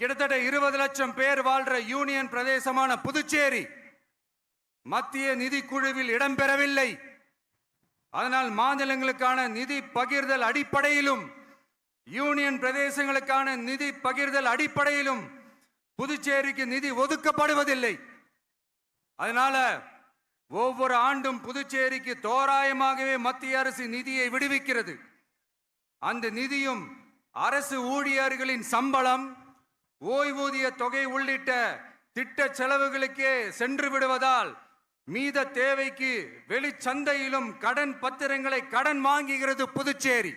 கிட்டத்தட்ட இருபது லட்சம் பேர் வாழ்ற யூனியன் பிரதேசமான புதுச்சேரி மத்திய நிதி குழுவில் இடம்பெறவில்லை அதனால் மாநிலங்களுக்கான நிதி பகிர்தல் அடிப்படையிலும் யூனியன் பிரதேசங்களுக்கான நிதி பகிர்தல் அடிப்படையிலும் புதுச்சேரிக்கு நிதி ஒதுக்கப்படுவதில்லை. அதனால ஒவ்வொரு ஆண்டும் புதுச்சேரிக்கு தோராயமாகவே மத்திய அரசு நிதியை விடுவிக்கிறது. அந்த நிதியும் அரசு ஊழியர்களின் சம்பளம் ஓய்வூதிய தொகை உள்ளிட்ட திட்ட செலவுகளுக்கே சென்று விடுவதால் மீத தேவைக்கு வெளிச்சந்தையிலும் கடன் பத்திரங்களை கடன் வாங்குகிறது புதுச்சேரி.